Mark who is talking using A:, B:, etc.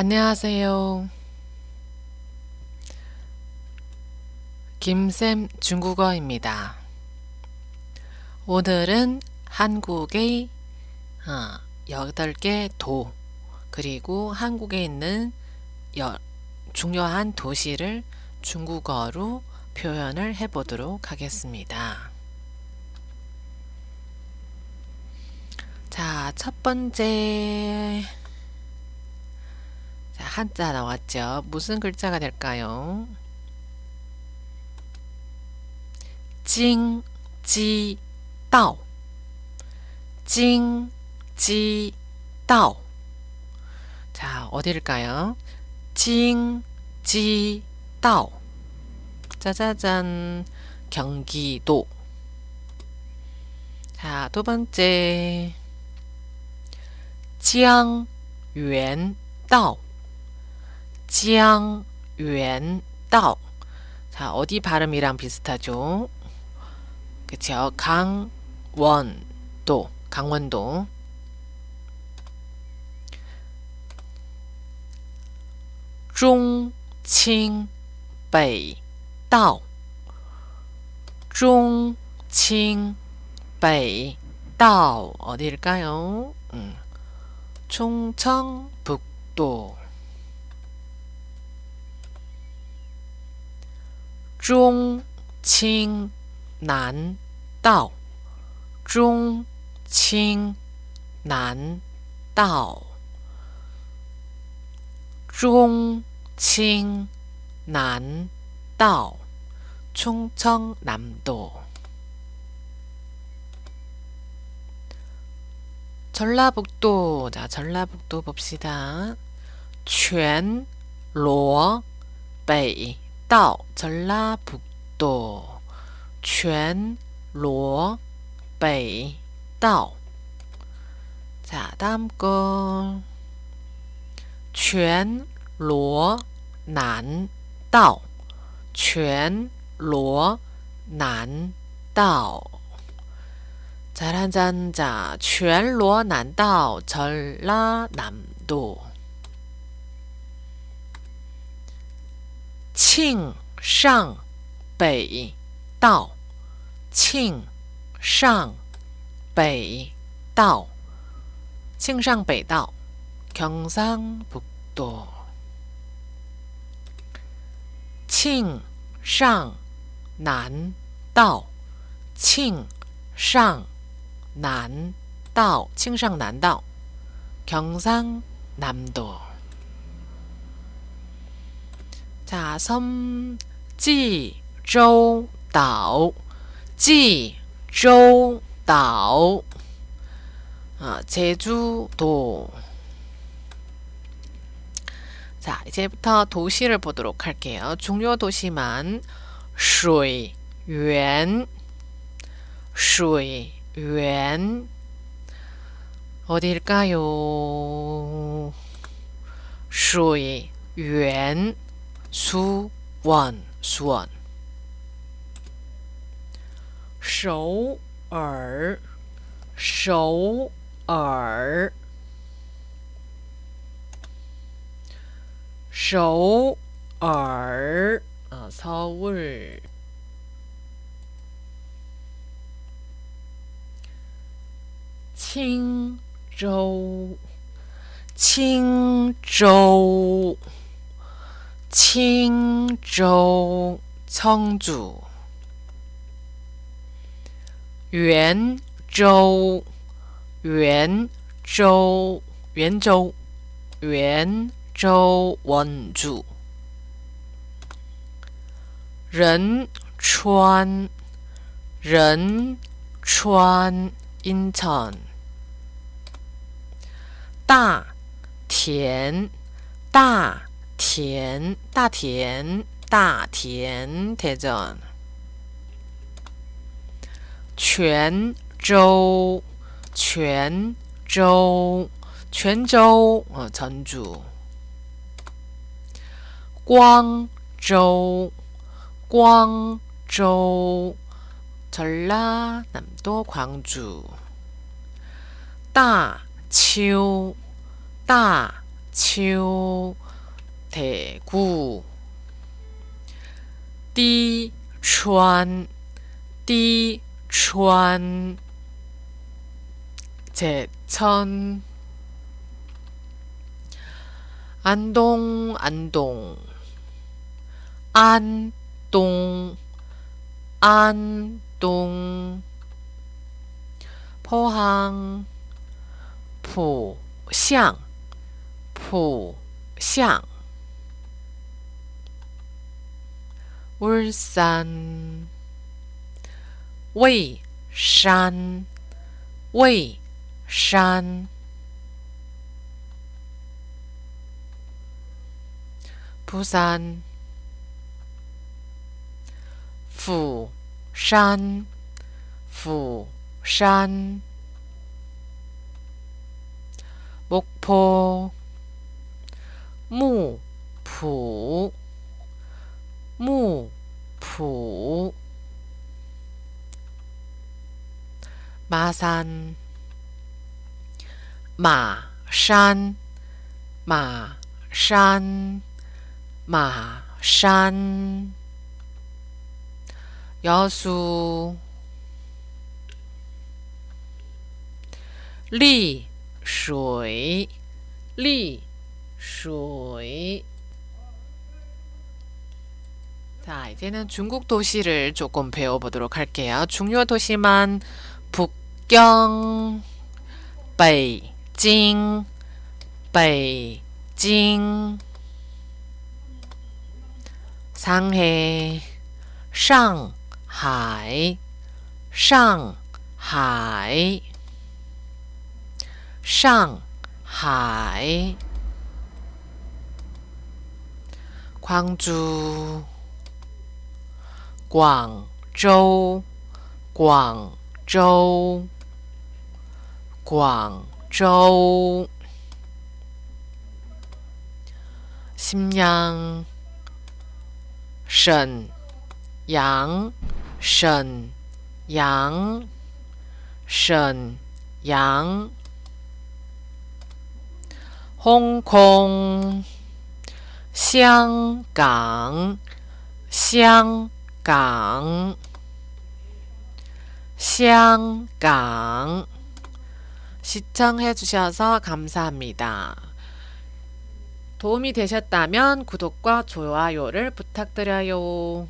A: 안녕하세요. 김쌤 중국어입니다. 오늘은 한국의 어, 8개 도 그리고 한국에 있는 여, 중요한 도시를 중국어로 표현을 해보도록 하겠습니다. 자, 첫 번째 자, 한자 나왔죠. 무슨 글자가 될까요? 징, 지, 다오. 징, 지, 다오. 자, 어딜까요? 징, 지, 다오. 짜자잔. 경기도. 자, 두 번째. 江原道 江原道 자, 어디 발음이랑 비슷하죠? 그쵸? 강원도, 강원도. 중칭北道 중칭北道 어디일까요? 음. 충청북도 중칭南道 중칭南道 중칭南道 충청남도 전라북도 자 전라북도 봅시다. 全罗北 道 전라북도 全罗北道 자 다음 거 全罗南道 全罗南道 잘한 잔자 全罗南道 전라남도 庆尚北道 庆尚北道 庆尚北道 경상북도 庆尚南道 庆尚 난도, 칭상난도, 경상남도. 자, 섬, 지저우岛, 지저우岛, 아, 제주도. 자, 이제부터 도시를 보도록 할게요. 중요 도시만 水源,水源 어디일까요? 水源 苏 one 苏 one 首尔首尔首尔啊曹魏青州青州。칭州 청주 袁州 袁州 袁州 袁州 원주 仁川 仁川 인천 大田，大 田，大田，大田，대전泉州，泉州，泉州，呃，成都。光州，光州，전라남도광주大邱，大 秋 대구 띠川 띠川 제천 안동 안동 안동 안동 포항 포乡 포乡 울산蔚山，蔚山。釜山，釜山，釜山。木浦。木浦木浦，马山，马山，马山，马山，姚苏，丽水，丽水。 자, 이제는 중국 도시를 조금 배워보도록 할게요. 중요 도시만 북경, 베이징, 베이징, 상해, 상하이, 상하이, 상하이, 광주, 广州广州广州。新疆沈阳沈阳沈阳。Hong kong 香港香港，香港。 시청해 주셔서 감사합니다. 도움이 되셨다면 구독과 좋아요를 부탁드려요.